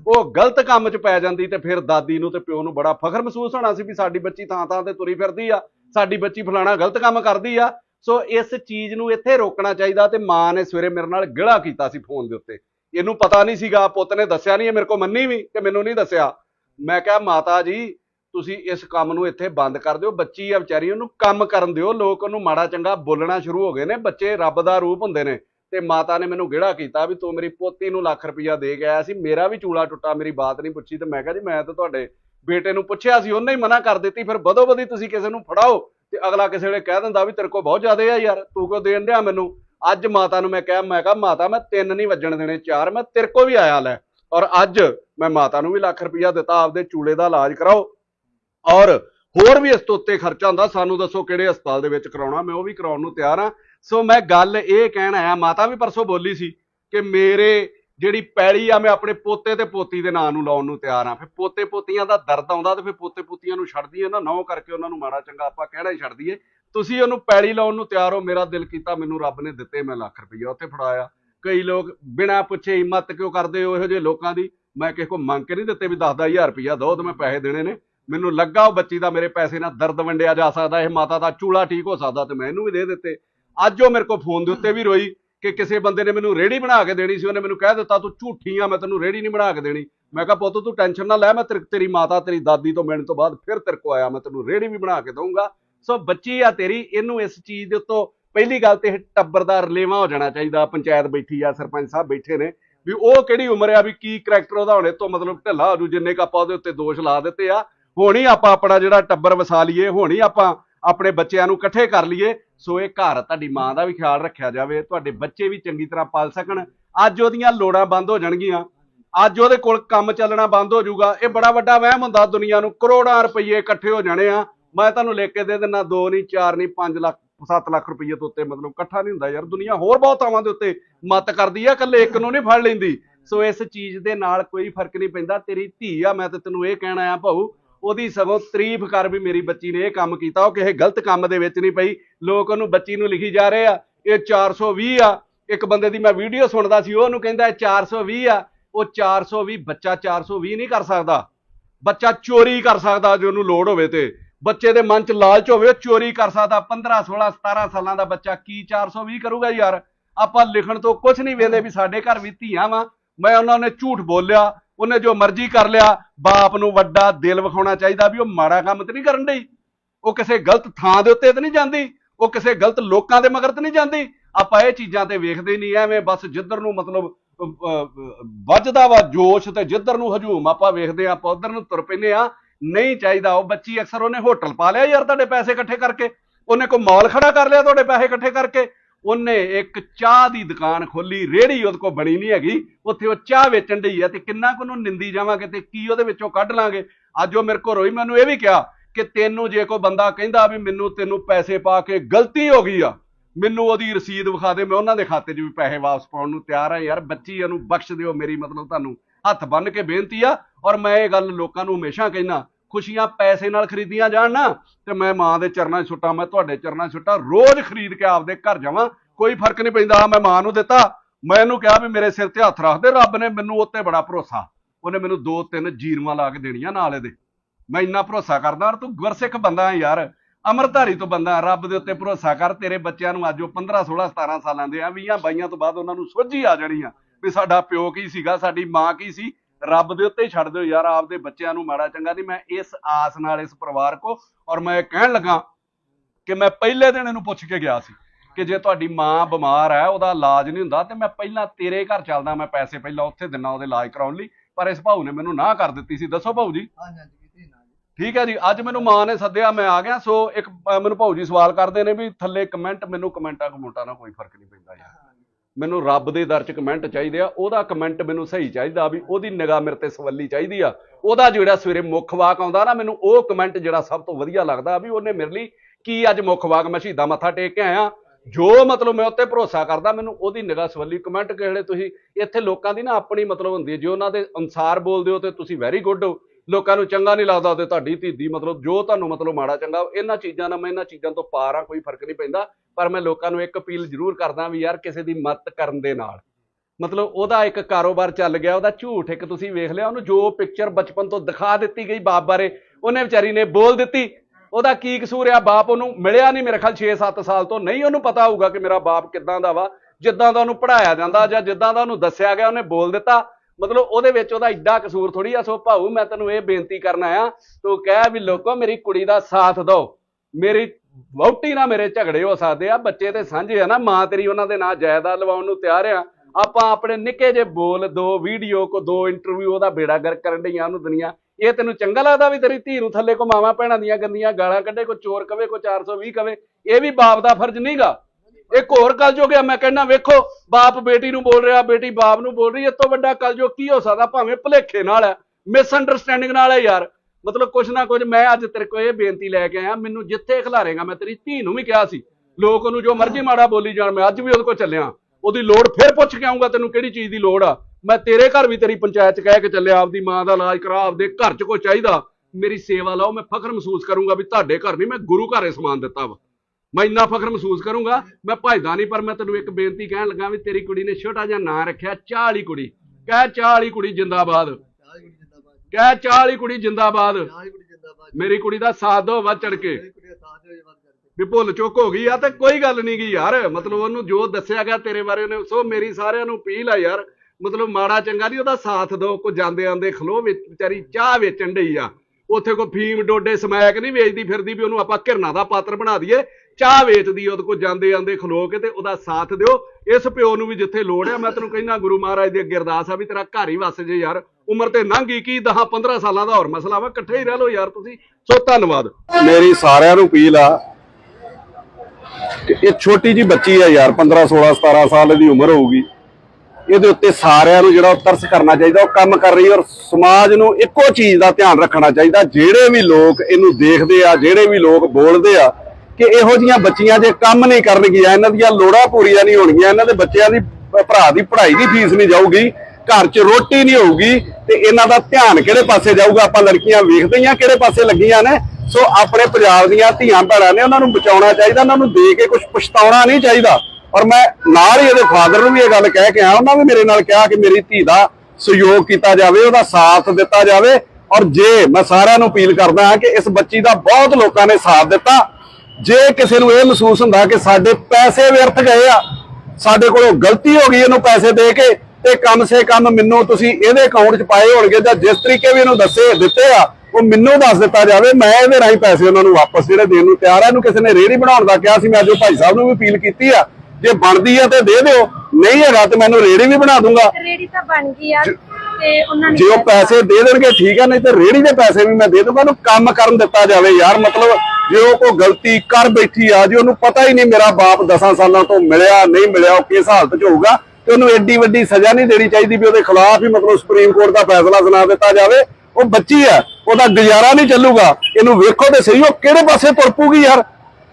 ਉਹ ਗਲਤ ਕੰਮ 'ਚ ਪੈ ਜਾਂਦੀ ਤੇ ਫਿਰ ਦਾਦੀ ਨੂੰ ਤੇ ਪਿਓ ਨੂੰ ਬੜਾ ਫਖਰ ਮਹਿਸੂਸ ਹੋਣਾ ਸੀ ਵੀ ਸਾਡੀ ਬੱਚੀ ਥਾਂ ਥਾਂ ਤੇ ਤੁਰੀ ਫਿਰਦੀ ਆ, ਸਾਡੀ ਬੱਚੀ ਫਲਾਣਾ ਗਲਤ ਕੰਮ ਕਰਦੀ ਆ। ਸੋ ਇਸ ਚੀਜ਼ ਨੂੰ ਇੱਥੇ ਰੋਕਣਾ ਚਾਹੀਦਾ ਤੇ ਮਾਂ ਨੇ ਸਵੇਰੇ ਮੇਰੇ ਨਾਲ ਗਿਲਾ ਕੀਤਾ ਸੀ ਫੋਨ ਦੇ ਉੱਤੇ। ਇਹਨੂੰ ਪਤਾ ਨਹੀਂ ਸੀਗਾ, ਪੁੱਤ ਨੇ ਦੱਸਿਆ ਨਹੀਂ, ਇਹ ਮੇਰੇ ਕੋਲ ਮੰਨੀ ਵੀ ਕਿ ਮੈਨੂੰ ਨਹੀਂ ਦੱਸਿਆ। ਮੈਂ ਕਿਹਾ, ਮਾਤਾ ਜੀ ਤੁਸੀਂ ਇਸ ਕੰਮ ਨੂੰ ਇੱਥੇ ਬੰਦ ਕਰ ਦਿਓ। ਬੱਚੀ ਆ ਵਿਚਾਰੀ, ਉਹਨੂੰ ਕੰਮ ਕਰਨ ਦਿਓ। ਲੋਕ ਉਹਨੂੰ ਮਾੜਾ ਚੰਗਾ ਬੋਲਣਾ ਸ਼ੁਰੂ ਹੋ ਗਏ ਨੇ। ਬੱਚੇ ਰੱਬ ਦਾ ਰੂਪ ਹੁੰਦੇ ਨੇ। ਤੇ ਮਾਤਾ ਨੇ ਮੈਨੂੰ ਗਿਹੜਾ ਕੀਤਾ ਵੀ ਤੂੰ ਮੇਰੀ ਪੋਤੀ ਨੂੰ ਲੱਖ ਰੁਪਇਆ ਦੇ ਕੇ ਆਇਆ ਸੀ। ਮੇਰਾ ਵੀ ਚੂਲਾ ਟੁੱਟਾ, ਮੇਰੀ ਬਾਤ ਨਹੀਂ ਪੁੱਛੀ। ਤੇ ਮੈਂ ਕਿਹਾ ਜੀ, ਮੈਂ ਤਾਂ ਤੁਹਾਡੇ ਬੇਟੇ ਨੂੰ ਪੁੱਛਿਆ ਸੀ, ਉਹਨੇ ਹੀ ਮਨਾ ਕਰ ਦਿੱਤੀ। ਫਿਰ ਬਦੋ ਬਦੀ ਤੁਸੀਂ ਕਿਸੇ ਨੂੰ ਫੜਾਓ ਤੇ ਅਗਲਾ ਕਿਸੇ ਵੇਲੇ ਕਹਿ ਦਿੰਦਾ ਵੀ ਤੇਰੇ ਕੋਲ ਬਹੁਤ ਜ਼ਿਆਦੇ ਆ ਯਾਰ, ਤੂੰ ਕਿਉਂ ਦੇਣ ਡਿਆ ਮੈਨੂੰ? ਅੱਜ ਮਾਤਾ ਨੂੰ ਮੈਂ ਕਿਹਾ ਮੈਂ ਕਿਹਾ, ਮਾਤਾ, ਮੈਂ ਤਿੰਨ ਨਹੀਂ ਵੱਜਣ ਦੇਣੇ, ਚਾਰ, ਮੈਂ ਤੇਰੇ ਕੋਲ ਵੀ ਆਇਆ ਲੈ। ਔਰ ਅੱਜ ਮੈਂ ਮਾਤਾ ਨੂੰ ਵੀ ਲੱਖ ਰੁਪਇਆ ਦਿੱਤਾ, ਆਪਦੇ ਚੂਲੇ ਦਾ ਇਲਾਜ ਕਰਾਓ। ਔਰ ਹੋਰ ਵੀ ਇਸ ਤੋਂ ਉੱਤੇ ਖਰਚਾ ਹੁੰਦਾ, ਸਾਨੂੰ ਦੱਸੋ ਕਿਹੜੇ ਹਸਪਤਾਲ ਦੇ ਵਿੱਚ ਕਰਾਉਣਾ, ਮੈਂ ਉਹ ਵੀ ਕਰਾਉਣ ਨੂੰ ਤਿਆਰ ਹਾਂ। ਸੋ ਮੈਂ ਗੱਲ ਇਹ ਕਹਿਣ ਆਇਆ, ਮਾਤਾ ਵੀ ਪਰਸੋਂ ਬੋਲੀ ਸੀ ਕਿ ਮੇਰੇ ਜਿਹੜੀ ਪੈੜੀ ਆ, ਮੈਂ ਆਪਣੇ ਪੋਤੇ ਤੇ ਪੋਤੀ ਦੇ ਨਾਂ ਨੂੰ ਲਾਉਣ ਨੂੰ ਤਿਆਰ ਹਾਂ। ਫਿਰ ਪੋਤੇ ਪੋਤੀਆਂ ਦਾ ਦਰਦ ਆਉਂਦਾ ਤੇ ਫਿਰ ਪੋਤੇ ਪੋਤੀਆਂ ਨੂੰ ਛੱਡ ਦਈਏ ਨਾ ਨੌ ਕਰਕੇ ਉਹਨਾਂ ਨੂੰ ਮਾੜਾ ਚੰਗਾ ਆਪਾਂ ਕਹਿਣਾ ਹੀ ਛੱਡ ਦਈਏ। ਤੁਸੀਂ ਉਹਨੂੰ ਪੈੜੀ ਲਾਉਣ ਨੂੰ ਤਿਆਰ ਹੋ, ਮੇਰਾ ਦਿਲ ਕੀਤਾ, ਮੈਨੂੰ ਰੱਬ ਨੇ ਦਿੱਤੇ, ਮੈਂ ਲੱਖ ਰੁਪਈਆ ਉੱਥੇ ਫੜਾਇਆ। ਕਈ ਲੋਕ ਬਿਨਾਂ ਪੁੱਛੇ ਹਿੰਮਤ ਕਿਉਂ ਕਰਦੇ ਹੋ ਇਹੋ ਜਿਹੇ ਲੋਕਾਂ ਦੀ? ਮੈਂ ਕਿਸੇ ਕੋ ਮੰਗ ਕੇ ਨਹੀਂ ਦਿੱਤੇ ਵੀ 10-10000 ਰੁਪਈਆ ਦਿਓ ਤੇ ਮੈਂ ਪੈਸੇ ਦੇਣੇ ਨੇ। ਮੈਨੂੰ ਲੱਗਾ ਉਹ ਬੱਚੀ ਦਾ ਮੇਰੇ ਪੈਸੇ ਨਾਲ ਦਰਦ ਵੰਡਿਆ ਜਾ ਸਕਦਾ, ਇਹ ਮਾਤਾ ਦਾ ਚੂਲਾ ਠੀਕ ਹੋ ਸਕਦਾ ਤੇ ਮੈਂ ਇਹਨੂੰ ਵੀ ਦੇ ਦਿੱਤੇ। ਅੱਜ ਉਹ ਮੇਰੇ ਕੋਲ ਫੋਨ ਦੇ ਉੱਤੇ ਵੀ ਰੋਈ ਕਿ ਕਿਸੇ ਬੰਦੇ ਨੇ ਮੈਨੂੰ ਰੇੜੀ ਬਣਾ ਕੇ ਦੇਣੀ ਸੀ, ਉਹਨੇ ਮੈਨੂੰ ਕਹਿ ਦਿੱਤਾ, ਤੂੰ ਝੂਠੀ ਆ, ਮੈਂ ਤੈਨੂੰ ਰੇੜੀ ਨਹੀਂ ਬਣਾ ਕੇ ਦੇਣੀ। ਮੈਂ ਕਿਹਾ, ਪੁੱਤ, ਤੂੰ ਟੈਨਸ਼ਨ ਨਾ ਲੈ, ਮੈਂ ਤੇਰੀ ਤੇਰੀ ਮਾਤਾ, ਤੇਰੀ ਦਾਦੀ ਤੋਂ ਮਿਲਣ ਤੋਂ ਬਾਅਦ ਫਿਰ ਤੇਰੇ ਕੋ ਆਇਆ, ਮੈਂ ਤੈਨੂੰ ਰੇੜੀ ਵੀ ਬਣਾ ਕੇ ਦਊਂਗਾ। ਸੋ ਬੱਚੀ ਆ ਤੇਰੀ, ਇਹਨੂੰ ਇਸ ਚੀਜ਼ ਦੇ ਉੱਤੋਂ ਪਹਿਲੀ ਗੱਲ ਤੇ ਇਹ ਟੱਬਰ ਦਾ ਰਲੇਵਾ ਹੋ ਜਾਣਾ ਚਾਹੀਦਾ, ਪੰਚਾਇਤ ਬੈਠੀ ਆ, ਸਰਪੰਚ ਸਾਹਿਬ ਬੈਠੇ ਨੇ, ਵੀ ਉਹ ਕਿਹੜੀ ਉਮਰ ਆ, ਵੀ ਕੀ ਕਰੈਕਟਰ ਉਹਦਾ ਹੋਣੇ ਤੋਂ ਮਤਲਬ ਢਿੱਲਾ ਹੋ ਜੂ, ਜਿੰਨੇ ਕ ਆਪਾਂ ਉਹਦੇ ਉੱਤੇ ਦੋਸ਼ ਲਾ ਦਿੱਤੇ ਆ ਹੁਣ ਹੀ ਆਪਾਂ ਆਪਣਾ ਜਿਹੜਾ ਟੱਬਰ ਵਸਾ ਲਈਏ, ਹੋਣੀ ਆਪਾਂ ਆਪਣੇ ਬੱਚਿਆਂ ਨੂੰ ਇਕੱਠੇ ਕਰ ਲਈਏ। ਸੋ ਇਹ ਘਰ ਤੁਹਾਡੀ ਮਾਂ ਦਾ ਵੀ ਖਿਆਲ ਰੱਖਿਆ ਜਾਵੇ, ਤੁਹਾਡੇ ਬੱਚੇ ਵੀ ਚੰਗੀ ਤਰ੍ਹਾਂ ਪਾਲ ਸਕਣ। ਅੱਜ ਉਹਦੀਆਂ ਲੋੜਾਂ ਬੰਦ ਹੋ ਜਾਣਗੀਆਂ। ਅੱਜ ਉਹਦੇ ਕੋਲ ਕੰਮ ਚੱਲਣਾ ਬੰਦ ਹੋ ਜਾਊਗਾ। ਇਹ ਬੜਾ ਵੱਡਾ ਵਹਿਮ ਹੁੰਦਾ ਦੁਨੀਆ ਨੂੰ। ਕਰੋੜਾਂ ਰੁਪਏ ਇਕੱਠੇ ਹੋ ਜਾਣੇ ਆ। ਮੈਂ ਤੁਹਾਨੂੰ ਲਿਖ ਕੇ ਦੇ ਦਿੰਦਾ 2 ਨਹੀਂ 4 ਨਹੀਂ 5 ਲੱਖ 7 ਲੱਖ ਰੁਪਏ ਤੋਂ ਉੱਤੇ ਮਤਲਬ ਇਕੱਠਾ ਨਹੀਂ ਹੁੰਦਾ ਯਾਰ। ਦੁਨੀਆ ਹੋਰ ਬਹੁਤ ਥਾਵਾਂ ਦੇ ਉੱਤੇ ਮਤ ਕਰਦੀ ਆ, ਇਕੱਲੇ ਇੱਕ ਨੂੰ ਨਹੀਂ ਫੜ ਲੈਂਦੀ। ਸੋ ਇਸ ਚੀਜ਼ ਦੇ ਨਾਲ ਕੋਈ ਫ਼ਰਕ ਨਹੀਂ ਪੈਂਦਾ। ਤੇਰੀ ਧੀ ਆ, ਮੈਂ ਤੇ ਤੈਨੂੰ ਇਹ ਕਹਿਣਾ ਆ ਭਾਊ ਉਹਦੀ ਸਗੋਂ ਤਾਰੀਫ ਕਰ ਵੀ ਮੇਰੀ ਬੱਚੀ ਨੇ ਇਹ ਕੰਮ ਕੀਤਾ। ਉਹ ਕਿਸੇ ਗਲਤ ਕੰਮ ਦੇ ਵਿੱਚ ਨਹੀਂ ਪਈ। ਲੋਕ ਉਹਨੂੰ ਬੱਚੀ ਨੂੰ ਲਿਖੀ ਜਾ ਰਹੇ ਆ, ਇਹ 420 ਆ। ਇੱਕ ਬੰਦੇ ਦੀ ਮੈਂ ਵੀਡੀਓ ਸੁਣਦਾ ਸੀ ਉਹਨੂੰ ਕਹਿੰਦਾ ਇਹ 420 ਆ। ਉਹ 420 ਬੱਚਾ 420 ਨਹੀਂ ਕਰ ਸਕਦਾ। ਬੱਚਾ ਚੋਰੀ ਕਰ ਸਕਦਾ ਜੇ ਉਹਨੂੰ ਲੋੜ ਹੋਵੇ ਤੇ। ਬੱਚੇ ਦੇ ਮਨ 'ਚ ਲਾਲਚ ਹੋਵੇ, ਉਹ ਚੋਰੀ ਕਰ ਸਕਦਾ। 15 16 17 ਸਾਲਾਂ ਦਾ ਬੱਚਾ ਕੀ 420 ਕਰੂਗਾ ਯਾਰ? ਆਪਾਂ ਲਿਖਣ ਤੋਂ ਕੁਝ ਨਹੀਂ ਵੇਲੇ ਵੀ ਸਾਡੇ ਘਰ ਵੀ ਧੀਆਂ ਵਾ। ਮੈਂ ਉਹਨਾਂ ਨੇ ਝੂਠ ਬੋਲਿਆ। ਉਹਨੇ ਜੋ ਮਰਜ਼ੀ ਕਰ ਲਿਆ, ਬਾਪ ਨੂੰ ਵੱਡਾ ਦਿਲ ਵਿਖਾਉਣਾ ਚਾਹੀਦਾ ਵੀ ਉਹ ਮਾੜਾ ਕੰਮ ਤੇ ਨਹੀਂ ਕਰਨ ਡਈ। ਉਹ ਕਿਸੇ ਗਲਤ ਥਾਂ ਦੇ ਉੱਤੇ ਤੇ ਨਹੀਂ ਜਾਂਦੀ, ਉਹ ਕਿਸੇ ਗਲਤ ਲੋਕਾਂ ਦੇ ਮਗਰ ਤੇ ਨਹੀਂ ਜਾਂਦੀ। ਆਪਾਂ ਇਹ ਚੀਜ਼ਾਂ ਤੇ ਵੇਖਦੇ ਨਹੀਂ, ਐਵੇਂ ਬਸ ਜਿੱਧਰ ਨੂੰ ਮਤਲਬ ਵੱਜਦਾ ਵਾ ਜੋਸ਼ ਤੇ ਜਿੱਧਰ ਨੂੰ ਹਜੂਮ ਆਪਾਂ ਵੇਖਦੇ ਆ ਆਪਾਂ ਉਧਰ ਨੂੰ ਤੁਰ ਪੈਂਦੇ ਆ ਨਹੀਂ ਚਾਹੀਦਾ। ਉਹ ਬੱਚੀ ਅਕਸਰ ਉਹਨੇ ਹੋਟਲ ਪਾ ਲਿਆ ਯਾਰ ਤੁਹਾਡੇ ਪੈਸੇ ਇਕੱਠੇ ਕਰਕੇ, ਉਹਨੇ ਕੋਈ ਮਾਲ ਖੜਾ ਕਰ ਲਿਆ ਤੁਹਾਡੇ ਪੈਸੇ ਇਕੱਠੇ ਕਰਕੇ। ਉਹਨੇ ਇੱਕ ਚਾਹ ਦੀ ਦੁਕਾਨ ਖੋਲੀ ਰੇੜੀ ਉਹਦੇ ਕੋਲ ਬਣੀ ਨਹੀਂ ਹੈਗੀ। ਉੱਥੇ ਉਹ ਚਾਹ ਵੇਚਣ ਡਈ ਆ ਤੇ ਕਿੰਨਾ ਕੁ ਨੂੰ ਨਿੰਦੀ ਜਾਵਾਂਗੇ ਤੇ ਕੀ ਉਹਦੇ ਵਿੱਚੋਂ ਕੱਢ ਲਾਂਗੇ? ਅੱਜ ਉਹ ਮੇਰੇ ਕੋਲ ਰੋਈ, ਮੈਨੂੰ ਇਹ ਵੀ ਕਿਹਾ ਕਿ ਤੈਨੂੰ ਜੇ ਕੋਈ ਬੰਦਾ ਕਹਿੰਦਾ ਵੀ ਮੈਨੂੰ ਤੈਨੂੰ ਪੈਸੇ ਪਾ ਕੇ ਗਲਤੀ ਹੋ ਗਈ ਆ, ਮੈਨੂੰ ਉਹਦੀ ਰਸੀਦ ਵਿਖਾ ਦੇ, ਮੈਂ ਉਹਨਾਂ ਦੇ ਖਾਤੇ 'ਚ ਵੀ ਪੈਸੇ ਵਾਪਸ ਪਾਉਣ ਨੂੰ ਤਿਆਰ ਆ ਯਾਰ, ਬੱਚੀ ਇਹਨੂੰ ਬਖਸ਼ ਦਿਓ ਮੇਰੀ ਮਤਲਬ ਤੁਹਾਨੂੰ। ਹੱਥ ਬੰਨ ਕੇ ਬੇਨਤੀ ਆ ਔਰ ਮੈਂ ਇਹ ਗੱਲ ਲੋਕਾਂ ਨੂੰ ਹਮੇਸ਼ਾ ਕਹਿਣਾ ਖੁਸ਼ੀਆਂ ਪੈਸੇ ਨਾਲ ਖਰੀਦੀਆਂ ਜਾਣ ਨਾ, ਤੇ ਮੈਂ ਮਾਂ ਦੇ ਚਰਨਾਂ 'ਚ ਛੁੱਟਾਂ ਮੈਂ ਤੁਹਾਡੇ ਚਰਨਾਂ 'ਚ ਛੁੱਟਾਂ ਰੋਜ਼ ਖਰੀਦ ਕੇ ਆਪਦੇ ਘਰ ਜਾਵਾਂ, ਕੋਈ ਫ਼ਰਕ ਨਹੀਂ ਪੈਂਦਾ ਮੈਂ ਮਾਂ ਨੂੰ ਦਿੱਤਾ ਮੈਂ ਇਹਨੂੰ ਕਿਹਾ ਵੀ ਮੇਰੇ ਸਿਰ ਤੇ ਹੱਥ ਰੱਖ ਦੇ, ਰੱਬ ਨੇ ਮੈਨੂੰ ਉੱਤੇ ਬੜਾ ਭਰੋਸਾ, ਉਹਨੇ ਮੈਨੂੰ ਦੋ ਤਿੰਨ ਜੀਰਵਾਂ ਲਾ ਕੇ ਦੇਣੀਆਂ ਨਾਲ ਇਹਦੇ, ਮੈਂ ਇੰਨਾ ਭਰੋਸਾ ਕਰਦਾ, ਔਰ ਤੂੰ ਗੁਰਸਿੱਖ ਬੰਦਾ ਹੈ ਯਾਰ, ਅਮਰਧਾਰੀ ਤੋਂ ਬੰਦਾ ਰੱਬ ਦੇ ਉੱਤੇ ਭਰੋਸਾ ਕਰ, ਤੇਰੇ ਬੱਚਿਆਂ ਨੂੰ ਅੱਜ ਉਹ 15 16 17 ਸਾਲਾਂ ਦੇ ਆ 20 22 ਤੋਂ ਬਾਅਦ ਉਹਨਾਂ ਨੂੰ ਸੋਝੀ ਆ ਜਾਣੀ ਆ ਵੀ ਸਾਡਾ ਪਿਓ ਕੀ ਸੀਗਾ, ਸਾਡੀ ਮਾਂ ਕੀ ਸੀ ਰੱਬ ਦੇ ਉੱਤੇ ਹੀ ਛੱਡ ਦਿਓ ਯਾਰ ਆਪਦੇ ਬੱਚਿਆਂ ਨੂੰ ਮਾੜਾ ਚੰਗਾ ਨਹੀਂ ਮੈਂ ਇਸ ਆਸ ਨਾਲ ਇਸ ਪਰਿਵਾਰ ਕੋ ਔਰ ਮੈਂ ਇਹ ਕਹਿਣ ਲੱਗਾ ਕਿ ਮੈਂ ਪਹਿਲੇ ਦਿਨ ਇਹਨੂੰ ਪੁੱਛ ਕੇ ਗਿਆ ਸੀ ਕਿ ਜੇ ਤੁਹਾਡੀ ਮਾਂ ਬਿਮਾਰ ਹੈ ਉਹਦਾ ਇਲਾਜ ਨਹੀਂ ਹੁੰਦਾ ਤੇ ਮੈਂ ਪਹਿਲਾਂ ਤੇਰੇ ਘਰ ਚੱਲਦਾ ਮੈਂ ਪੈਸੇ ਪਹਿਲਾਂ ਉੱਥੇ ਦਿਨਾ ਉਹਦੇ ਇਲਾਜ ਕਰਾਉਣ ਲਈ ਪਰ ਇਸ ਭਾਊ ਨੇ ਮੈਨੂੰ ਨਾ ਕਰ ਦਿੱਤੀ ਸੀ। ਦੱਸੋ ਭਾਊ ਜੀ। ਠੀਕ ਹੈ ਜੀ ਅੱਜ ਮੈਨੂੰ ਮਾਂ ਨੇ ਸੱਦਿਆ ਮੈਂ ਆ ਗਿਆ ਸੋ ਇੱਕ ਮੈਨੂੰ ਭਾਊ ਜੀ ਸਵਾਲ ਕਰਦੇ ਨੇ ਵੀ ਥੱਲੇ ਕਮੈਂਟ ਮੈਨੂੰ ਕਮੈਂਟਾਂ ਕਮੂਟਾਂ ਨਾਲ ਕੋਈ ਫ਼ਰਕ ਨਹੀਂ ਪੈਂਦਾ ਯਾਰ। ਮੈਨੂੰ ਰੱਬ ਦੇ ਦਰ ਚ ਕਮੈਂਟ ਚਾਹੀਦੇ ਆ, ਉਹਦਾ ਕਮੈਂਟ ਮੈਨੂੰ ਸਹੀ ਚਾਹੀਦਾ ਵੀ ਉਹਦੀ ਨਿਗਾਹ ਮੇਰੇ ਤੇ ਸਵੱਲੀ ਚਾਹੀਦੀ ਆ। ਉਹਦਾ ਜਿਹੜਾ ਸਵੇਰੇ ਮੁੱਖ ਵਾਕ ਆਉਂਦਾ ਨਾ, ਮੈਨੂੰ ਉਹ ਕਮੈਂਟ ਜਿਹੜਾ ਸਭ ਤੋਂ ਵਧੀਆ ਲੱਗਦਾ ਵੀ ਉਹਨੇ ਮੇਰੇ ਲਈ ਕੀ ਅੱਜ ਮੁੱਖ ਵਾਕ ਮੈਂ ਸ਼ਹੀਦਾਂ ਮੱਥਾ ਟੇਕ ਕੇ ਆਇਆ। ਜੋ ਮਤਲਬ ਮੈਂ ਉੱਤੇ ਭਰੋਸਾ ਕਰਦਾ, ਮੈਨੂੰ ਉਹਦੀ ਨਿਗਾਹ ਸਵੱਲੀ। ਕਮੈਂਟ ਕਿਹੜੇ ਤੁਸੀਂ, ਇੱਥੇ ਲੋਕਾਂ ਦੀ ਨਾ ਆਪਣੀ ਮਤਲਬ ਹੁੰਦੀ ਹੈ, ਜੇ ਉਹਨਾਂ ਦੇ ਅਨਸਾਰ ਬੋਲਦੇ ਹੋ ਤੇ ਤੁਸੀਂ ਵੈਰੀ ਗੁੱਡ ਹੋ। ਲੋਕਾਂ ਨੂੰ ਚੰਗਾ ਨਹੀਂ ਲੱਗਦਾ ਤੇ ਤੁਹਾਡੀ ਧੀ ਦੀ ਮਤਲਬ, ਜੋ ਤੁਹਾਨੂੰ ਮਤਲਬ ਮਾੜਾ ਚੰਗਾ, ਇਹਨਾਂ ਚੀਜ਼ਾਂ ਨਾਲ ਮੈਂ ਇਹਨਾਂ ਚੀਜ਼ਾਂ ਤੋਂ ਪਾਰ ਆ, ਕੋਈ ਫ਼ਰਕ ਨਹੀਂ ਪੈਂਦਾ। ਪਰ ਮੈਂ ਲੋਕਾਂ ਨੂੰ ਇੱਕ ਅਪੀਲ ਜ਼ਰੂਰ ਕਰਦਾ ਵੀ ਯਾਰ ਕਿਸੇ ਦੀ ਮਦਦ ਕਰਨ ਦੇ ਨਾਲ। ਮਤਲਬ ਉਹਦਾ ਇੱਕ ਕਾਰੋਬਾਰ ਚੱਲ ਗਿਆ, ਉਹਦਾ ਝੂਠ ਇੱਕ ਤੁਸੀਂ ਵੇਖ ਲਿਆ, ਉਹਨੂੰ ਜੋ ਪਿਕਚਰ ਬਚਪਨ ਤੋਂ ਦਿਖਾ ਦਿੱਤੀ ਗਈ ਬਾਪ ਬਾਰੇ, ਉਹਨੇ ਵਿਚਾਰੀ ਨੇ ਬੋਲ ਦਿੱਤੀ। ਉਹਦਾ ਕੀ ਕਸੂਰ ਆ? ਬਾਪ ਉਹਨੂੰ ਮਿਲਿਆ ਨਹੀਂ ਮੇਰੇ ਖਿਆਲ 6-7 ਸਾਲ ਤੋਂ, ਨਹੀਂ ਉਹਨੂੰ ਪਤਾ ਹੋਊਗਾ ਕਿ ਮੇਰਾ ਬਾਪ ਕਿੱਦਾਂ ਦਾ ਵਾ, ਜਿੱਦਾਂ ਦਾ ਉਹਨੂੰ ਪੜਾਇਆ ਜਾਂਦਾ ਜਾਂ ਜਿੱਦਾਂ ਦਾ ਉਹਨੂੰ ਦੱਸਿਆ ਗਿਆ, ਉਹਨੇ ਬੋਲ ਦਿੱਤਾ। ਮਤਲਬ ਉਹਦੇ ਵਿੱਚ ਉਹਦਾ ਇੱਡਾ ਕਸੂਰ ਥੋੜੀ ਆ, ਸੋ ਭਾਊ ਮੈਂ ਤੈਨੂੰ ਇਹ ਬੇਨਤੀ ਕਰਨ ਆਇਆ, ਤੂੰ ਕਹਿ ਵੀ ਲੋਕੋ ਮੇਰੀ ਕੁੜੀ ਦਾ ਸਾਥ ਦਿਓ, ਮੇਰੀ ਵਹੁਟੀ ਨਾਲ ਮੇਰੇ ਝਗੜੇ ਹੋ ਸਕਦੇ ਆ, ਬੱਚੇ ਤੇ ਸਾਂਝੇ ਆ ਨਾ, ਮਾਂ ਤੇਰੀ ਉਹਨਾਂ ਦੇ ਨਾਂ ਜਾਇਦਾਦ ਲਵਾਉਣ ਨੂੰ ਤਿਆਰ ਆ। ਆਪਾਂ ਆਪਣੇ ਨਿੱਕੇ ਜੇ ਬੋਲ, ਦੋ ਵੀਡੀਓ, ਕੋ ਦੋ ਇੰਟਰਵਿਊ ਉਹਦਾ ਬੇੜਾ ਗਰ ਕਰਨ ਡਈਆਂ ਉਹਨੂੰ ਦੁਨੀਆ। ਇਹ ਤੈਨੂੰ ਚੰਗਾ ਲੱਗਦਾ ਵੀ ਤੇਰੀ ਧੀ ਨੂੰ ਥੱਲੇ ਕੋ ਮਾਵਾਂ ਭੈਣਾਂ ਦੀਆਂ ਗੰਦੀਆਂ ਗਾਲਾਂ ਕੱਢੇ, ਕੋ ਚੋਰ ਕਵੇ, ਕੋ 420 ਕਵੇ, ਇਹ ਵੀ ਬਾਪ ਦਾ ਫਰਜ਼ ਨਹੀਂਗਾ। ਇੱਕ ਹੋਰ ਕਲਯੁਗ ਗਿਆ ਮੈਂ ਕਹਿੰਦਾ ਵੇਖੋ, ਬਾਪ ਬੇਟੀ ਨੂੰ ਬੋਲ ਰਿਹਾ, ਬੇਟੀ ਬਾਪ ਨੂੰ ਬੋਲ ਰਹੀ ਇਹ ਤੋਂ ਵੱਡਾ ਕਲਯੁਗ ਕੀ ਹੋ ਸਕਦਾ? ਭਾਵੇਂ ਭੁਲੇਖੇ ਨਾਲ ਹੈ ਮਿਸਅੰਡਰਸਟੈਂਡਿੰਗ ਨਾਲ ਹੈ ਯਾਰ। ਮਤਲਬ ਕੁਛ ਨਾ ਕੁਝ ਮੈਂ ਅੱਜ ਤੇਰੇ ਕੋਲ ਇਹ ਬੇਨਤੀ ਲੈ ਕੇ ਆਇਆ, ਮੈਨੂੰ ਜਿੱਥੇ ਖਿਲਾਰੇਗਾ ਮੈਂ ਤੇਰੀ ਧੀ ਨੂੰ ਵੀ ਕਿਹਾ ਸੀ, ਲੋਕ ਉਹਨੂੰ ਜੋ ਮਰਜ਼ੀ ਮਾੜਾ ਬੋਲੀ ਜਾਣ, ਮੈਂ ਅੱਜ ਵੀ ਉਹਦੇ ਕੋਲ ਚੱਲਿਆ, ਉਹਦੀ ਲੋੜ ਫਿਰ ਪੁੱਛ ਕੇ ਆਉਂਗਾ ਤੈਨੂੰ ਕਿਹੜੀ ਚੀਜ਼ ਦੀ ਲੋੜ ਆ। ਮੈਂ ਤੇਰੇ ਘਰ ਵੀ ਤੇਰੀ ਪੰਚਾਇਤ ਚ ਕਹਿ ਕੇ ਚੱਲਿਆ, ਆਪਦੀ ਮਾਂ ਦਾ ਇਲਾਜ ਕਰਾ, ਆਪਦੇ ਘਰ ਚ ਕੋਈ ਚਾਹੀਦਾ, ਮੇਰੀ ਸੇਵਾ ਲਾਓ, ਮੈਂ ਫਖਰ ਮਹਿਸੂਸ ਕਰੂੰਗਾ ਵੀ ਤੁਹਾਡੇ ਘਰ ਨਹੀਂ, ਮੈਂ ਗੁਰੂ ਘਰੇ ਸਮਾਨ ਦਿੱਤਾ ਵਾ। ਮੈਂ ਇੰਨਾ ਫਖਰ ਮਹਿਸੂਸ ਕਰੂੰਗਾ, ਮੈਂ ਭਜਦਾ ਨਹੀਂ, ਪਰ ਮੈਂ ਤੈਨੂੰ ਇੱਕ ਬੇਨਤੀ ਕਹਿਣ ਲੱਗਾ ਵੀ ਤੇਰੀ ਕੁੜੀ ਨੇ ਛੋਟਾ ਜਿਹਾ ਨਾਂ ਰੱਖਿਆ ਚਾਹ ਵਾਲੀ ਕੁੜੀ, ਕਹਿ ਚਾਹ ਵਾਲੀ ਕੁੜੀ ਜਿੰਦਾਬਾਦ। ਕਹਿ ਚਾਹ ਵਾਲੀ ਕੁੜੀ ਜਿੰਦਾਬਾਦ। ਮੇਰੀ ਕੁੜੀ ਦਾ ਸਾਥ ਦਿਓ ਵੱਧ ਚੜ ਕੇ। ਵੀ ਭੁੱਲ ਚੁੱਕ ਹੋ ਗਈ ਆ ਤੇ ਕੋਈ ਗੱਲ ਨਹੀਂ ਗਈ ਯਾਰ। ਮਤਲਬ ਉਹਨੂੰ ਜੋ ਦੱਸਿਆ ਗਿਆ ਤੇਰੇ ਬਾਰੇ ਉਹਨੇ ਸੋ ਮੇਰੀ ਸਾਰਿਆਂ ਨੂੰ ਅਪੀਲ ਆ ਯਾਰ। ਮਤਲਬ ਮਾੜਾ ਚੰਗਾ ਨਹੀਂ ਉਹਦਾ ਸਾਥ ਦਿਓ। ਕੋ ਜਾਂਦੇ ਆਂਦੇ ਖਲੋ ਵਿੱਚ ਵਿਚਾਰੀ ਚਾਹ ਵੇਚਣ ਡਈ ਆ। ਉੱਥੇ ਕੋ ਫੀਮ ਡੋਡੇ ਸਮੈਕ ਨਹੀਂ ਵੇਚਦੀ ਫਿਰਦੀ ਵੀ ਉਹਨੂੰ ਆਪਾਂ ਘਿਰਨਾ ਦਾ ਪਾਤਰ ਬਣਾ ਦਈਏ। ਚਾਹ ਵੇਚਦੀ ਉਹਦੇ ਕੋ ਜਾਂਦੇ ਆਂਦੇ ਖਲੋ ਕੇ ਤੇ ਉਹਦਾ ਸਾਥ ਦਿਓ। ਇਸ ਪਿਓ ਨੂੰ ਵੀ ਜਿੱਥੇ ਲੋੜ ਆ ਮੈਂ ਤੈਨੂੰ ਕਹਿੰਦਾ ਗੁਰੂ ਮਹਾਰਾਜ ਦੀ ਅੱਗੇ ਅਰਦਾਸ ਆ ਵੀ ਤੇਰਾ ਘਰ ਹੀ ਵਸ ਜੇ ਯਾਰ। ਉਮਰ ਤੇ ਲੰਘ ਗਈ ਕੀ 10 15 ਸਾਲਾਂ ਦਾ ਹੋਰ ਮਸਲਾ ਵਾ, ਇਕੱਠੇ ਹੀ ਰਹਿ ਲਓ ਯਾਰ ਤੁਸੀਂ। ਸੋ ਧੰਨਵਾਦ। ਮੇਰੀ ਸਾਰਿਆਂ ਨੂੰ ਅਪੀਲ ਆ ਇਹ ਛੋਟੀ ਜੀ ਬੱਚੀ ਆ ਯਾਰ 15 16 17 ਸਾਲ ਦੀ ਉਮਰ ਹੋਊਗੀ। ਇਹਦੇ ਉੱਤੇ ਸਾਰਿਆਂ ਨੂੰ ਜਿਹੜਾ ਤਰਸ ਕਰਨਾ ਚਾਹੀਦਾ, ਉਹ ਕੰਮ ਕਰ ਰਹੀ ਔਰ ਸਮਾਜ ਨੂੰ ਇੱਕੋ ਚੀਜ਼ ਦਾ ਧਿਆਨ ਰੱਖਣਾ ਚਾਹੀਦਾ, ਜਿਹੜੇ ਵੀ ਲੋਕ ਇਹਨੂੰ ਦੇਖਦੇ ਆ, ਜਿਹੜੇ ਵੀ ਲੋਕ ਬੋਲਦੇ ਆ, ਕਿ ਇਹੋ ਜੀਆਂ ਬੱਚੀਆਂ ਜੇ ਕੰਮ ਨਹੀਂ ਕਰਨਗੀਆਂ, ਇਹਨਾਂ ਦੀਆਂ ਲੋੜਾਂ ਪੂਰੀਆਂ ਨਹੀਂ ਹੋਣਗੀਆਂ, ਇਹਨਾਂ ਦੇ ਬੱਚਿਆਂ ਦੀ, ਭਰਾ ਦੀ ਪੜ੍ਹਾਈ ਦੀ ਫੀਸ ਨਹੀਂ ਜਾਊਗੀ ਘਰ 'ਚ ਰੋਟੀ ਨਹੀਂ ਹੋਊਗੀ ਤੇ ਇਹਨਾਂ ਦਾ ਧਿਆਨ ਕਿਹੜੇ ਪਾਸੇ ਜਾਊਗਾ? ਆਪਾਂ ਲੜਕੀਆਂ ਵੇਖਦੇ ਹਾਂ ਕਿਹੜੇ ਪਾਸੇ ਲੱਗੀਆਂ ਨੇ। ਸੋ ਆਪਣੇ ਪੰਜਾਬ ਦੀਆਂ ਧੀਆਂ ਭੈਣਾਂ ਨੇ ਉਹਨਾਂ ਨੂੰ ਬਚਾਉਣਾ ਚਾਹੀਦਾ, ਉਹਨਾਂ ਨੂੰ ਦੇ ਕੇ ਕੁਝ ਪਛਤਾਉਣਾ ਨਹੀਂ ਚਾਹੀਦਾ। ਔਰ ਮੈਂ ਨਾਲ ਹੀ ਇਹਦੇ ਫਾਦਰ ਨੂੰ ਵੀ ਇਹ ਗੱਲ ਕਹਿ ਕੇ ਆਇਆ, ਉਹਨਾਂ ਵੀ ਮੇਰੇ ਨਾਲ ਕਿਹਾ ਕਿ ਮੇਰੀ ਧੀ ਦਾ ਸਹਿਯੋਗ ਕੀਤਾ ਜਾਵੇ, ਉਹਦਾ ਸਾਥ ਦਿੱਤਾ ਜਾਵੇ। ਔਰ ਜੇ ਮੈਂ ਸਾਰਿਆਂ ਨੂੰ ਅਪੀਲ ਕਰਦਾ ਹਾਂ ਕਿ ਇਸ ਬੱਚੀ ਦਾ ਬਹੁਤ ਲੋਕਾਂ ਨੇ ਸਾਥ ਦਿੱਤਾ। ਜੇ ਕਿਸੇ ਨੂੰ ਇਹ ਮਹਿਸੂਸ ਹੁੰਦਾ ਕਿ ਸਾਡੇ ਪੈਸੇ ਵਿਅਰਥ ਗਏ ਆ, ਸਾਡੇ ਕੋਲੋਂ ਗਲਤੀ ਹੋ ਗਈ, ਇਹਨੂੰ ਪੈਸੇ ਦੇ ਕੇ ਤੇ ਕਮ ਸੇ ਕਮ ਮੈਨੂੰ ਤੁਸੀਂ ਇਹਦੇ ਅਕਾਊਂਟ 'ਚ ਪਾਏ ਹੋਣਗੇ ਜਾਂ ਜਿਸ ਤਰੀਕੇ ਵੀ ਇਹਨੂੰ ਦੱਸੇ ਦਿੱਤੇ ਆ ਉਹ ਮੈਨੂੰ ਦੱਸ ਦਿੱਤਾ ਜਾਵੇ ਮੈਂ ਇਹਦੇ ਰਾਹੀਂ ਪੈਸੇ ਉਹਨਾਂ ਨੂੰ ਵਾਪਸ ਜਿਹੜੇ ਦੇਣ ਨੂੰ ਤਿਆਰ ਆ। ਇਹਨੂੰ ਕਿਸੇ ਨੇ ਰੇੜੀ ਬਣਾਉਣ ਦਾ ਕਿਹਾ ਸੀ ਮੈਂ ਅੱਜ ਉਹ ਭਾਈ ਸਾਹਿਬ ਨੂੰ ਵੀ ਅਪੀਲ ਕੀਤੀ ਆ ਜੇ ਬਣਦੀ ਆ ਤੇ ਦੇ ਦਿਓ ਨਹੀਂ ਹੈਗਾ ਤੇ ਮੈਨੂੰ ਰੇੜੀ ਵੀ ਬਣਾ ਦੂੰਗਾ। ਰੇੜੀ ਤਾਂ ਬਣ ਗਈ ਆ ਤੇ ਉਹਨਾਂ ਨੇ ਜੇ ਉਹ ਪੈਸੇ ਦੇ ਦੇਣਗੇ ਠੀਕ ਆ ਨਹੀਂ ਤੇ ਰੇੜੀ ਦੇ ਪੈਸੇ ਵੀ ਮੈਂ ਦੇ ਦੂੰਗਾ ਉਹਨੂੰ ਕੰਮ ਕਰਨ ਦਿੱਤਾ ਜਾਵੇ ਯਾਰ ਮਤਲਬ ਜੇ ਉਹ ਕੋਈ ਗਲਤੀ ਕਰ ਬੈਠੀ ਆ ਜੇ ਉਹਨੂੰ ਪਤਾ ਹੀ ਨਹੀਂ ਮੇਰਾ ਬਾਪ 10 ਸਾਲਾਂ ਤੋਂ ਮਿਲਿਆ ਨਹੀਂ ਮਿਲਿਆ ਉਹ ਕਿਸ ਹਾਲਤ 'ਚ ਹੋਊਗਾ ਤੇ ਉਹਨੂੰ ਐਡੀ ਵੱਡੀ ਸਜ਼ਾ ਨਹੀਂ ਦੇਣੀ ਚਾਹੀਦੀ ਵੀ ਉਹਦੇ ਖਿਲਾਫ ਹੀ ਮਤਲਬ ਸੁਪਰੀਮ ਕੋਰਟ ਦਾ ਫੈਸਲਾ ਸੁਣਾ ਦਿੱਤਾ ਜਾਵੇ। ਉਹ ਬੱਚੀ ਆ ਉਹਦਾ ਗੁਜ਼ਾਰਾ ਨਹੀਂ ਚੱਲੂਗਾ। ਇਹਨੂੰ ਵੇਖੋ ਤੇ ਸਹੀ, ਉਹ ਕਿਹੜੇ ਪਾਸੇ ਤੁਰ ਪੂਗੀ ਯਾਰ?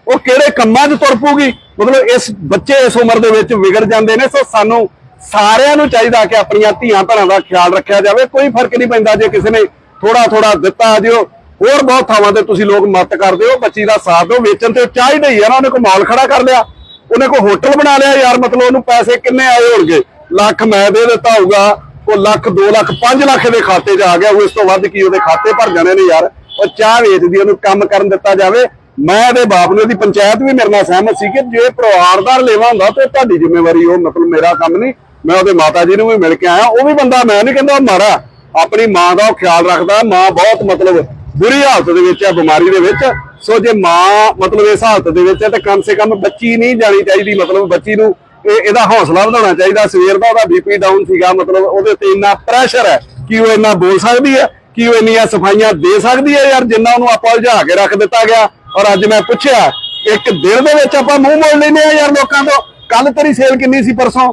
ਉਹ ਕਿਹੜੇ ਕੰਮਾਂ 'ਚ ਤੁਰ ਪੂਗੀ ਮਤਲਬ ਇਸ ਬੱਚੇ ਇਸ ਉਮਰ ਦੇ ਵਿੱਚ ਵਿਗੜ ਜਾਂਦੇ ਨੇ, ਸੋ ਸਾਨੂੰ ਸਾਰਿਆਂ ਨੂੰ ਚਾਹੀਦਾ ਕਿ ਆਪਣੀਆਂ ਧੀਆਂ ਭੈਣਾਂ ਦਾ ਖਿਆਲ ਰੱਖਿਆ ਜਾਵੇ। ਕੋਈ ਫ਼ਰਕ ਨਹੀਂ ਪੈਂਦਾ ਜੇ ਕਿਸੇ ਨੇ ਥੋੜਾ ਥੋੜਾ ਦਿੱਤਾ ਜੇ ਉਹ ਹੋਰ ਬਹੁਤ ਥਾਵਾਂ ਤੇ ਤੁਸੀਂ ਲੋਕ ਮਦਦ ਕਰਦੇ ਹੋ, ਬੱਚੀ ਦਾ ਸਾਥ ਦਿਓ। ਵੇਚਣ ਤੇ ਚਾਹੀਦਾ ਹੀ ਹੈ ਨਾ, ਉਹਨੇ ਕੋਈ ਮਾਲ ਖੜਾ ਕਰ ਲਿਆ। ਉਹਨੇ ਕੋਈ ਹੋਟਲ ਬਣਾ ਲਿਆ ਯਾਰ, ਮਤਲਬ ਉਹਨੂੰ ਪੈਸੇ ਕਿੰਨੇ ਆਏ ਹੋਣਗੇ? ਲੱਖ ਮੈਂ ਦੇ ਦਿੱਤਾ ਹੋਊਗਾ, ਉਹ ਲੱਖ 2 ਲੱਖ 5 ਲੱਖ ਦੇ ਖਾਤੇ 'ਚ ਆ ਗਿਆ ਉਹ ਇਸ ਤੋਂ ਵੱਧ ਕੀ ਉਹਦੇ ਖਾਤੇ ਭਰ ਜਾਣੇ ਨੇ ਯਾਰ? ਉਹ ਚਾਹ ਵੇਚਦੀ ਉਹਨੂੰ ਕੰਮ ਕਰਨ ਦਿੱਤਾ ਜਾਵੇ। ਮੈਂ ਇਹਦੇ ਬਾਪ ਨੂੰ ਇਹਦੀ ਪੰਚਾਇਤ ਵੀ ਮੇਰੇ ਨਾਲ ਸਹਿਮਤ ਸੀ ਕਿ ਜੇ ਪਰਿਵਾਰ ਦਾ ਲੇਵਾ ਹੁੰਦਾ ਤੇ ਤੁਹਾਡੀ ਜ਼ਿੰਮੇਵਾਰੀ, ਉਹ ਮਤਲਬ ਮੇਰਾ ਕੰਮ ਨਹੀਂ, ਮੈਂ ਉਹਦੇ ਮਾਤਾ ਜੀ ਨੂੰ ਵੀ ਮਿਲ ਕੇ ਆਇਆ, ਉਹ ਵੀ ਬੰਦਾ ਮੈਂ ਨਹੀਂ ਕਹਿੰਦਾ ਉਹ ਮਾੜਾ ਆਪਣੀ ਮਾਂ ਦਾ ਉਹ ਖਿਆਲ ਰੱਖਦਾ, ਮਾਂ ਬਹੁਤ ਮਤਲਬ ਬੁਰੀ ਹਾਲਤ ਦੇ ਵਿੱਚ ਹੈ ਬਿਮਾਰੀ ਦੇ ਵਿੱਚ। ਸੋ ਜੇ ਮਾਂ ਮਤਲਬ ਇਸ ਹਾਲਤ ਦੇ ਵਿੱਚ ਹੈ ਤਾਂ ਕਮ ਸੇ ਕਮ ਬੱਚੀ ਨਹੀਂ ਜਾਣੀ ਚਾਹੀਦੀ। ਮਤਲਬ ਬੱਚੀ ਨੂੰ ਇਹ ਇਹਦਾ ਹੌਸਲਾ ਵਧਾਉਣਾ ਚਾਹੀਦਾ। ਸਵੇਰ ਦਾ ਉਹਦਾ ਬੀਪੀ ਡਾਊਨ ਸੀਗਾ ਮਤਲਬ ਉਹਦੇ ਤੇ ਇੰਨਾ ਪ੍ਰੈਸ਼ਰ ਹੈ ਕਿ ਉਹ ਇੰਨਾ ਬੋਲ ਸਕਦੀ ਹੈ ਕਿ ਉਹ ਇੰਨੀਆਂ ਸਫਾਈਆਂ ਦੇ ਸਕਦੀ ਹੈ ਯਾਰ ਜਿੰਨਾ ਉਹਨੂੰ ਆਪਾਂ ਉਲਝਾ ਕੇ ਰੱਖ ਦਿੱਤਾ ਗਿਆ। ਔਰ ਅੱਜ ਮੈਂ ਪੁੱਛਿਆ ਇੱਕ ਦਿਨ ਦੇ ਵਿੱਚ ਆਪਾਂ ਮੂੰਹ ਮੋੜ ਲੈਂਦੇ ਆ ਯਾਰ ਲੋਕਾਂ ਤੋਂ। ਕੱਲ ਤੇਰੀ ਸੇਲ ਕਿੰਨੀ ਸੀ ਪਰਸੋਂ?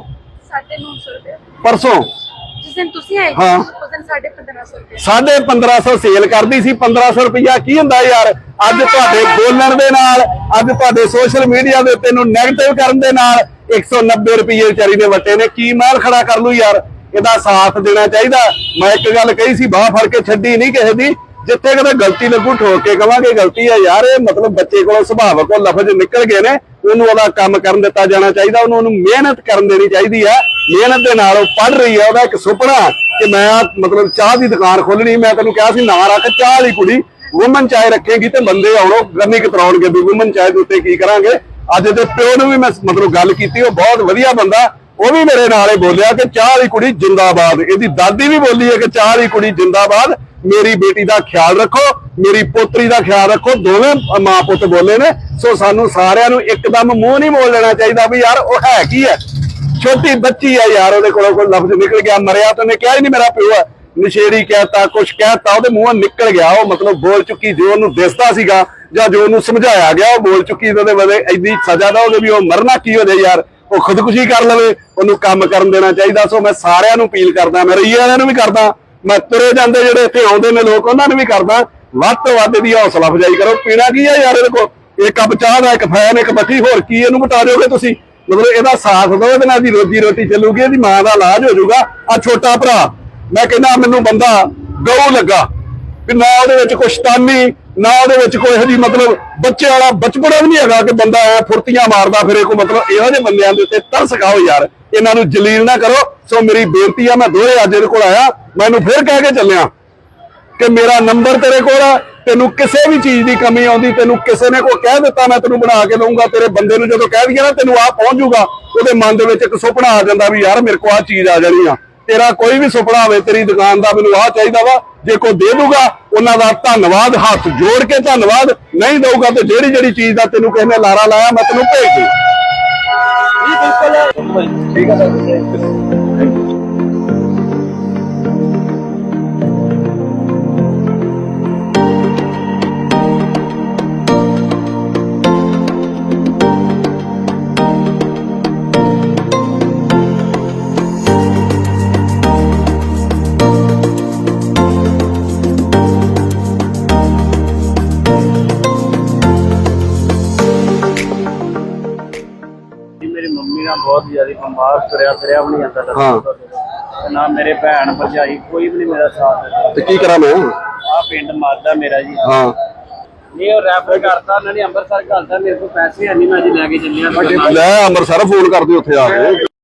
950 ਰੁਪਏ। ਪਰਸੋਂ? ਦਿਨ ਤੁਸੀਂ ਆਏ ਹਾਂ। ਉਸ ਦਿਨ 1550 ਰੁਪਏ। ਸਾਢੇ 1500 ਸੇਲ ਕਰਦੀ ਸੀ। 1500 ਰੁਪਇਆ ਕੀ ਹੁੰਦਾ ਯਾਰ? ਅੱਜ ਤੁਹਾਡੇ ਬੋਲਣ ਦੇ ਨਾਲ ਅੱਜ ਤੁਹਾਡੇ ਸੋਸ਼ਲ ਮੀਡੀਆ ਦੇ ਉੱਤੇ ਨੂੰ ਨੈਗੇਟਿਵ ਕਰਨ ਦੇ ਨਾਲ 190 ਰੁਪਏ ਵਿਚਾਰੀ ਨੇ ਵਟੇ ਨੇ। ਕੀ ਮਾਲ ਖੜਾ ਕਰ ਲੂ ਯਾਰ? ਇਹਦਾ ਸਾਥ ਦੇਣਾ ਚਾਹੀਦਾ। ਮੈਂ ਇੱਕ ਗੱਲ ਕਹੀ ਸੀ ਬਾਹ ਫੜ ਕੇ ਛੱਡੀ ਨਹੀਂ ਕਿਸੇ ਦੀ। ਜਿੱਥੇ ਕਿਤੇ ਗਲਤੀ ਲੱਗੂ ਠੋਕ ਕੇ ਕਵਾਂਗੇ ਗਲਤੀ ਹੈ ਯਾਰ ਇਹ ਮਤਲਬ ਬੱਚੇ ਕੋਲੋਂ ਸੁਭਾਵਕ ਉਹ ਲਫ਼ਜ਼ ਨਿਕਲ ਗਏ ਨੇ। ਉਹਨੂੰ ਉਹਦਾ ਕੰਮ ਕਰਨ ਦਿੱਤਾ ਜਾਣਾ ਚਾਹੀਦਾ ਉਹਨੂੰ ਉਹਨੂੰ ਮਿਹਨਤ ਕਰਨ ਦੇਣੀ ਚਾਹੀਦੀ ਹੈ। ਮਿਹਨਤ ਦੇ ਨਾਲ ਉਹ ਪੜ ਰਹੀ ਹੈ, ਉਹਦਾ ਇੱਕ ਸੁਪਨਾ ਕਿ ਮੈਂ ਮਤਲਬ ਚਾਹ ਦੀ ਦੁਕਾਨ ਖੋਲਣੀ ਮੈਂ ਤੈਨੂੰ ਕਿਹਾ ਸੀ ਨਾ ਰੱਖ ਚਾਹ ਵਾਲੀ ਕੁੜੀ ਵੂਮਨ ਚਾਹੇ ਰੱਖੇਗੀ ਤੇ ਬੰਦੇ ਆਉਣੋ ਗੰਨੀ ਕਤਰਾਉਣਗੇ ਵੀ ਵੂਮਨ ਚਾਹੇ ਦੇ ਉੱਤੇ ਕੀ ਕਰਾਂਗੇ। ਅੱਜ ਦੇ ਪਿਓ ਨੂੰ ਵੀ ਮੈਂ ਮਤਲਬ ਗੱਲ ਕੀਤੀ, ਉਹ ਬਹੁਤ ਵਧੀਆ ਬੰਦਾ, ਉਹ ਵੀ ਮੇਰੇ ਨਾਲ ਹੀ ਬੋਲਿਆ ਕਿ ਚਾਹ ਵਾਲੀ ਕੁੜੀ ਜਿੰਦਾਬਾਦ, ਇਹਦੀ ਦਾਦੀ ਵੀ ਬੋਲੀ ਹੈ ਕਿ ਚਾਹ ਵਾਲੀ ਕੁੜੀ ਜਿੰਦਾਬਾਦ, ਮੇਰੀ ਬੇਟੀ ਦਾ ਖਿਆਲ ਰੱਖੋ, ਮੇਰੀ ਪੋਤਰੀ ਦਾ ਖਿਆਲ ਰੱਖੋ, ਦੋਵੇਂ ਮਾਂ ਪੁੱਤ ਬੋਲੇ ਨੇ, ਸੋ ਸਾਨੂੰ ਸਾਰਿਆਂ ਨੂੰ ਇੱਕਦਮ ਮੂੰਹ ਨਹੀਂ ਮੋੜ ਲੈਣਾ ਚਾਹੀਦਾ ਵੀ ਯਾਰ ਉਹ ਹੈ ਕੀ ਹੈ। ਛੋਟੀ ਬੱਚੀ ਆ ਯਾਰ, ਉਹਦੇ ਕੋਲੋਂ ਕੋਈ ਲਫ਼ਜ਼ ਨਿਕਲ ਗਿਆ, ਮਰਿਆ ਤਾਂ ਉਹਨੇ ਕਿਹਾ ਹੀ ਨਹੀਂ ਮੇਰਾ ਪਿਓ ਹੈ ਨਸ਼ੇੜੀ ਕਹਿਤਾ, ਕੁਛ ਕਹਿਤਾ, ਉਹਦੇ ਮੂੰਹੋਂ ਨਿਕਲ ਗਿਆ, ਉਹ ਮਤਲਬ ਬੋਲ ਚੁੱਕੀ ਜੋ ਉਹਨੂੰ ਦਿਸਦਾ ਸੀਗਾ ਜਾਂ ਜੋ ਉਹਨੂੰ ਸਮਝਾਇਆ ਗਿਆ, ਉਹ ਬੋਲ ਚੁੱਕੀ ਤੇ ਉਹਦੇ ਬਦਲੇ ਐਡੀ ਸਜ਼ਾ ਦਾ ਉਹਦੇ ਵੀ ਉਹ ਮਰਨਾ ਕੀ ਹੋ ਜਾਏ ਯਾਰ, ਉਹ ਖੁਦਕੁਸ਼ੀ ਕਰ ਲਵੇ, ਉਹਨੂੰ ਕੰਮ ਕਰਨ ਦੇਣਾ ਚਾਹੀਦਾ, ਸੋ ਮੈਂ ਸਾਰਿਆਂ ਨੂੰ ਅਪੀਲ ਕਰਦਾ, ਮੈਂ ਰਈਏ ਵਾਲਿਆਂ ਨੂੰ ਵੀ ਕਰਦਾ, ਮੈਂ ਤੁਰੇ ਜਾਂਦੇ ਜਿਹੜੇ ਇੱਥੇ ਆਉਂਦੇ ਨੇ ਲੋਕ, ਉਹਨਾਂ ਨੂੰ ਵੀ ਕਰਦਾ, ਵੱਧ ਤੋਂ ਵੱਧ ਦੀ ਹੌਸਲਾ ਅਫਜ਼ਾਈ ਕਰੋ, ਪੀਣਾ ਕੀ ਆ ਯਾਰ ਇਹਦੇ ਕੋਲ? ਇੱਕ ਕੱਪ ਚਾਹ ਦਾ, ਇੱਕ ਫੈਨ, ਇੱਕ ਬੱਤੀ ਹੋਰ ਕੀ ਇਹਨੂੰ ਬਤਾ ਦਿਓਗੇ ਤੁਸੀਂ? ਮਤਲਬ ਇਹਦਾ ਸਾਥ ਦਿਓ, ਇਹਦੇ ਨਾਲ ਦੀ ਰੋਜੀ ਰੋਟੀ ਚੱਲੂਗੀ, ਇਹਦੀ ਮਾਂ ਦਾ ਇਲਾਜ ਹੋ ਜਾਊਗਾ। ਆ ਛੋਟਾ ਭਰਾ, ਮੈਂ ਕਹਿੰਦਾ ਮੈਨੂੰ ਬੰਦਾ ਗਊ ਲੱਗਾ, ਵੀ ਨਾ ਉਹਦੇ ਵਿੱਚ ਕੋਈ ਸ਼ਤਾਨੀ, ਨਾ ਉਹਦੇ ਵਿੱਚ ਕੋਈ ਇਹੋ ਜਿਹੀ ਮਤਲਬ ਬੱਚੇ ਵਾਲਾ ਬਚਪਨਾ ਵੀ ਨਹੀਂ ਹੈਗਾ ਕਿ ਬੰਦਾ ਐ ਫੁਰਤੀਆਂ ਮਾਰਦਾ ਫਿਰੇ, ਕੋਈ ਮਤਲਬ ਇਹੋ ਜਿਹੇ ਬੰਦਿਆਂ ਦੇ ਉੱਤੇ ਤਰਸ ਖਾਓ ਯਾਰ। ਇਹਨਾਂ ਨੂੰ ਜਲੀਲ ਨਾ ਕਰੋ। ਸੋ ਮੇਰੀ ਬੇਨਤੀ ਆ, ਮੈਂ ਦੋਹਰੇ ਅੱਜ ਇਹਦੇ ਕੋਲ ਆਇਆ ਮੈਨੂੰ ਫਿਰ ਕਹਿ ਕੇ ਚੱਲਿਆ ਕਿ ਮੇਰਾ ਨੰਬਰ ਤੇਰੇ ਕੋਲ ਆ ਤੈਨੂੰ ਕਿਸੇ ਵੀ ਚੀਜ਼ ਦੀ ਕਮੀ ਆਉਂਦੀ ਤੈਨੂੰ ਕਿਸੇ ਨੇ ਕੋਈ ਕਹਿ ਦਿੱਤਾ ਮੈਂ ਤੈਨੂੰ ਬਣਾ ਕੇ ਦਊਂਗਾ ਤੇਰੇ ਬੰਦੇ ਨੂੰ ਜਦੋਂ ਕਹਿ ਦਈਏ ਨਾ ਤੈਨੂੰ ਆ ਪਹੁੰਚ ਜਾਊਗਾ ਉਹਦੇ ਮਨ ਦੇ ਵਿੱਚ ਇੱਕ ਸੁਪਨਾ ਆ ਜਾਂਦਾ ਵੀ ਯਾਰ ਮੇਰੇ ਕੋਲ ਆ ਚੀਜ਼ ਆ ਜਾਣੀ ਆ। ਤੇਰਾ ਕੋਈ ਵੀ ਸੁਪਨਾ ਹੋਵੇ ਤੇਰੀ ਦੁਕਾਨ ਦਾ ਮੈਨੂੰ ਆ ਚਾਹੀਦਾ ਵਾ ਜੇ ਕੋਈ ਦੇ ਦੂਗਾ ਉਹਨਾਂ ਦਾ ਧੰਨਵਾਦ ਹੱਥ ਜੋੜ ਕੇ ਧੰਨਵਾਦ ਨਹੀਂ ਦਊਗਾ ਤੇ ਜਿਹੜੀ ਜਿਹੜੀ ਚੀਜ਼ ਦਾ ਤੈਨੂੰ ਕਿਸੇ ਨੇ ਲਾਰਾ ਲਾਇਆ ਮੈਂ ਤੈਨੂੰ ਭੇਜ ਦੂੰ ਠੀਕ ਹੈ ਸਰ ਬਿਮਾਰ ਤੁਰਿਆ ਫਿਰਿਆ ਵੀ ਨਹੀਂ ਜਾਂਦਾ ਹਾਂ। ਤੇ ਨਾ ਮੇਰੇ ਭੈਣ ਭਰਜਾਈ ਕੋਈ ਵੀ ਨਹੀਂ ਮੇਰਾ ਸਾਥ ਦਿੰਦਾ। ਤੇ ਕੀ ਕਰਾਂ ਮੈਂ? ਆ ਪਿੰਡ ਮਾਦਾ ਮੇਰਾ ਜੀ। ਹਾਂ। ਇਹ ਉਹ ਰੈਫਰ ਕਰਤਾ ਉਹਨਾਂ ਨੇ ਅੰਮ੍ਰਿਤਸਰ ਘਲਤਾ ਮੇਰੇ ਕੋਲ ਪੈਸੇ ਹੈ ਨਹੀਂ ਮੈਂ ਅੱਜ ਲੈ ਕੇ ਚੱਲਿਆ। ਲੈ ਅੰਮ੍ਰਿਤਸਰ ਫੋਨ ਕਰਦੇ ਉੱਥੇ ਆ ਕੇ।